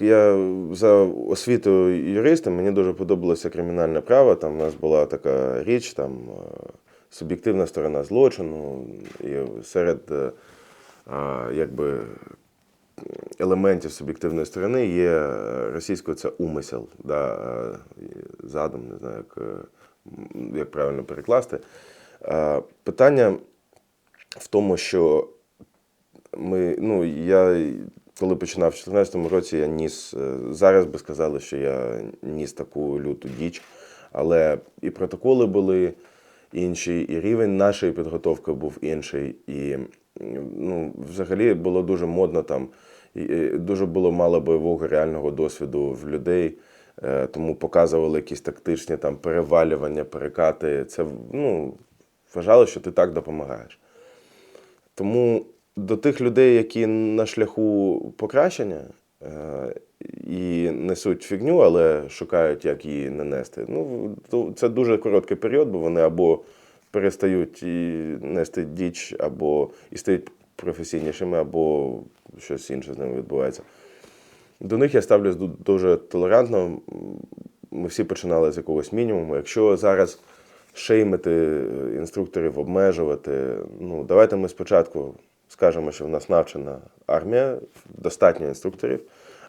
я за освітою юриста, мені дуже подобалося кримінальне право. Там у нас була така річ, там е, суб'єктивна сторона злочину, і серед е, якби, елементів суб'єктивної сторони є е, російською це умисел, да, задум, не знаю, як, як правильно перекласти. Питання в тому, що ми, ну, я коли починав в 2014 році, я ніс. е, Зараз би сказали, що я ніс таку люту діч, але і протоколи були інші, і рівень нашої підготовки був інший. І ну, взагалі було дуже модно там, і, дуже було мало бойового реального досвіду в людей. е, Тому показували якісь тактичні там перевалювання, перекати. Це ну, вважали, що ти так допомагаєш. Тому до тих людей, які на шляху покращення е, і несуть фігню, але шукають, як її не нести. Ну, це дуже короткий період, бо вони або перестають і нести діч, або і стають професійнішими, або щось інше з ними відбувається. До них я ставлюсь дуже толерантно. Ми всі починали з якогось мінімуму. Якщо зараз шеймити е, інструкторів, обмежувати, ну давайте ми спочатку скажемо, що в нас навчена армія, достатньо інструкторів,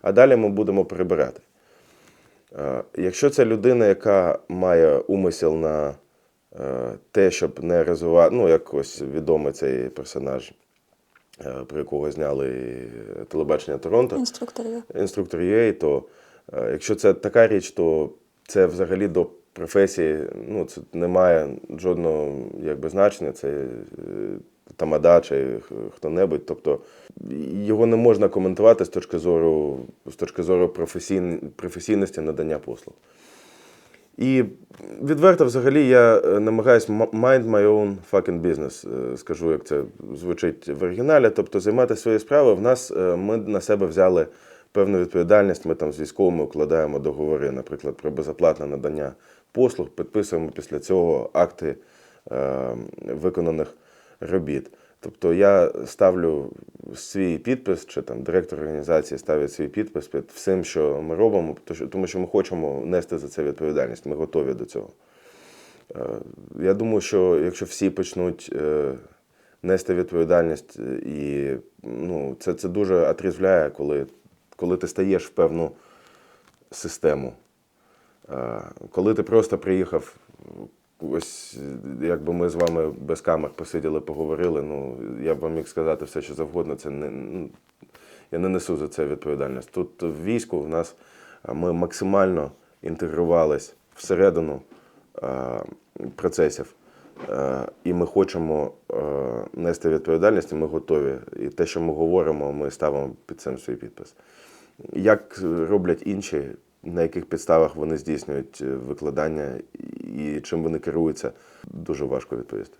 а далі ми будемо прибирати. Е, Якщо це людина, яка має умисел на е, те, щоб не розвивати, ну, як ось відомий цей персонаж, е, про якого зняли телебачення Торонто, інструктор UA, то якщо це така річ, то це взагалі до професії ну, це не має жодного якби, значення. Це тамада чи хто-небудь. Тобто його не можна коментувати з точки зору, з точки зору професійн, професійності надання послуг. І відверто, взагалі, я е, намагаюсь mind my own fucking business, е, скажу, як це звучить в оригіналі. Тобто займати свої справи. В нас е, ми на себе взяли певну відповідальність. Ми там з військовими укладаємо договори, наприклад, про безоплатне надання послуг, підписуємо після цього акти е, виконаних робіт. Тобто я ставлю свій підпис, чи там директор організації ставить свій підпис під всім, що ми робимо, тому що ми хочемо нести за це відповідальність. Ми готові до цього. Е, Я думаю, що якщо всі почнуть е, нести відповідальність, е, і ну, це, це дуже отрізвляє, коли, коли ти стаєш в певну систему. Коли ти просто приїхав, ось якби ми з вами без камер посиділи, поговорили, ну я б вам міг сказати все, що завгодно. Це не ну, я не несу за це відповідальність. Тут в війську в нас ми максимально інтегрувались всередину процесів. І ми хочемо нести відповідальність, і ми готові. І те, що ми говоримо, ми ставимо під цим свій підпис. Як роблять інші, на яких підставах вони здійснюють е, викладання і чим вони керуються, дуже важко відповісти.